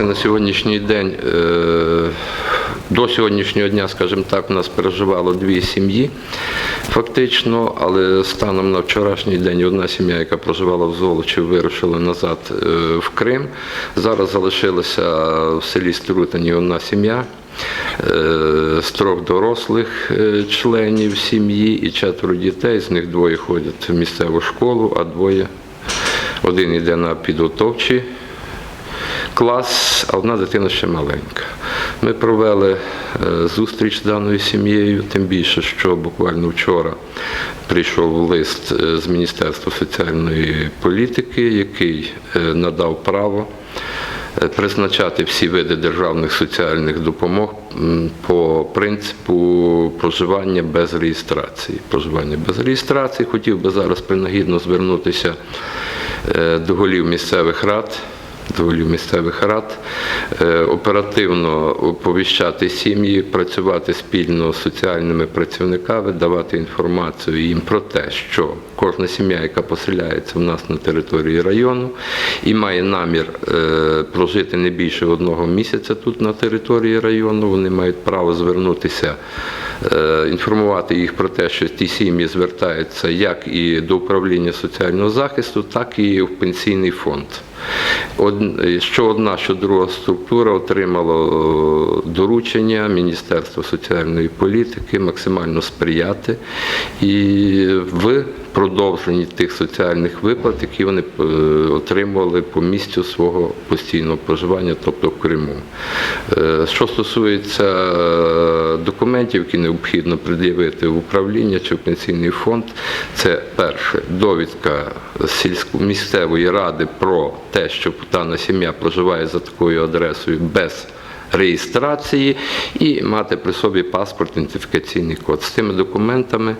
На сьогоднішній день, е, до сьогоднішнього дня, скажімо так, у нас переживало дві сім'ї фактично, але станом на вчорашній день одна сім'я, яка проживала в Золочі, вирушила назад е, в Крим. Зараз залишилася в селі Струтані одна сім'я. е, З трьох дорослих членів сім'ї і четверо дітей, з них двоє ходять в місцеву школу, а двоє один йде на підготовчі клас, а одна дитина ще маленька. Ми провели е, зустріч з даною сім'єю, тим більше, що буквально вчора прийшов лист е, з Міністерства соціальної політики, який е, надав право призначати всі види державних соціальних допомог по принципу проживання без реєстрації. Проживання без реєстрації. Хотів би зараз принагідно звернутися до голів місцевих рад голів місцевих рад, е, оперативно оповіщати сім'ї, працювати спільно з соціальними працівниками, давати інформацію їм про те, що кожна сім'я, яка поселяється в нас на території району і має намір е, прожити не більше одного місяця тут на території району, вони мають право звернутися. е, Інформувати їх про те, що ті сім'ї звертаються як і до управління соціального захисту, так і в пенсійний фонд. Що одна, що друга структура отримало доручення Міністерства соціальної політики максимально сприяти і в продовженні тих соціальних виплат, які вони е, отримували по місцю свого постійного проживання, тобто в Криму. Е, Що стосується е, документів, які необхідно пред'явити в управління чи в пенсійний фонд, це перше довідка місцевої ради про те, що дана сім'я проживає за такою адресою без реєстрації, і мати при собі паспорт, ідентифікаційний код. З тими документами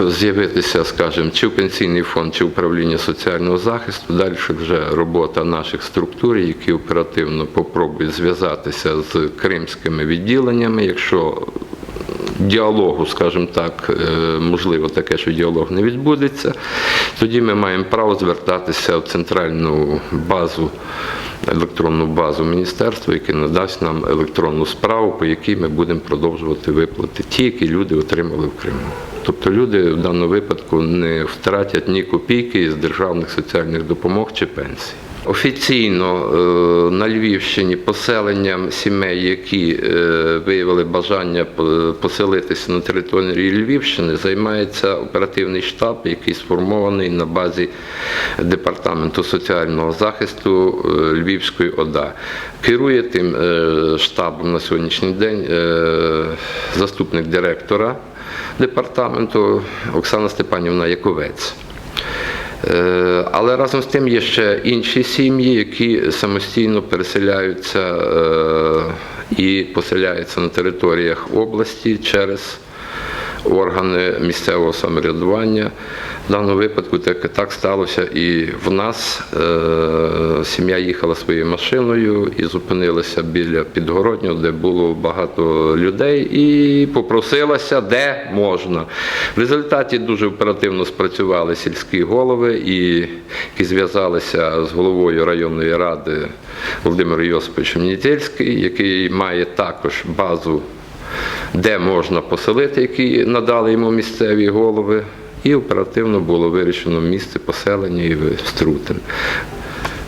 з'явитися, скажімо, чи в пенсійний фонд, чи управління соціального захисту. Далі вже робота наших структур, які оперативно попробують зв'язатися з кримськими відділеннями, якщо діалогу, скажімо так, е, можливо таке, що діалог не відбудеться, тоді ми маємо право звертатися в центральну базу, електронну базу міністерства, яке надасть нам електронну справу, по якій ми будемо продовжувати виплати, ті, які люди отримали в Криму. Тобто люди в даному випадку не втратять ні копійки з державних соціальних допомог чи пенсій. Офіційно е, на Львівщині поселенням сімей, які е, виявили бажання поселитися на території Львівщини, займається оперативний штаб, який сформований на базі департаменту соціального захисту е, Львівської ОДА. Керує тим штабом на сьогоднішній день заступник директора департаменту Оксана Степанівна Яковець. Е, Але разом з тим є ще інші сім'ї, які самостійно переселяються е, і поселяються на територіях області через органи місцевого самоврядування. В даному випадку так, так сталося і в нас. Е, Сім'я їхала своєю машиною і зупинилася біля підгороднього, де було багато людей, і попросилася, де можна. В результаті дуже оперативно спрацювали сільські голови, і, які зв'язалися з головою районної ради Володимиром Йосиповичем Нітельський, який має також базу де можна поселити, які надали йому місцеві голови, і оперативно було вирішено місце поселення і Струтин.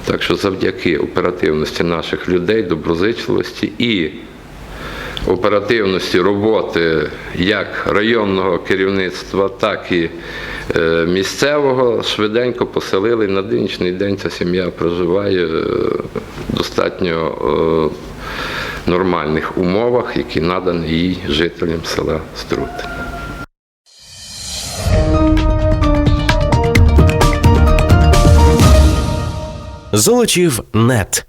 Так що завдяки оперативності наших людей, доброзичливості і оперативності роботи як районного керівництва, так і е, місцевого швиденько поселили. На нинішній день ця сім'я проживає е, достатньо е, нормальних умовах, які надані їй жителям села Струтин. Золочів нет.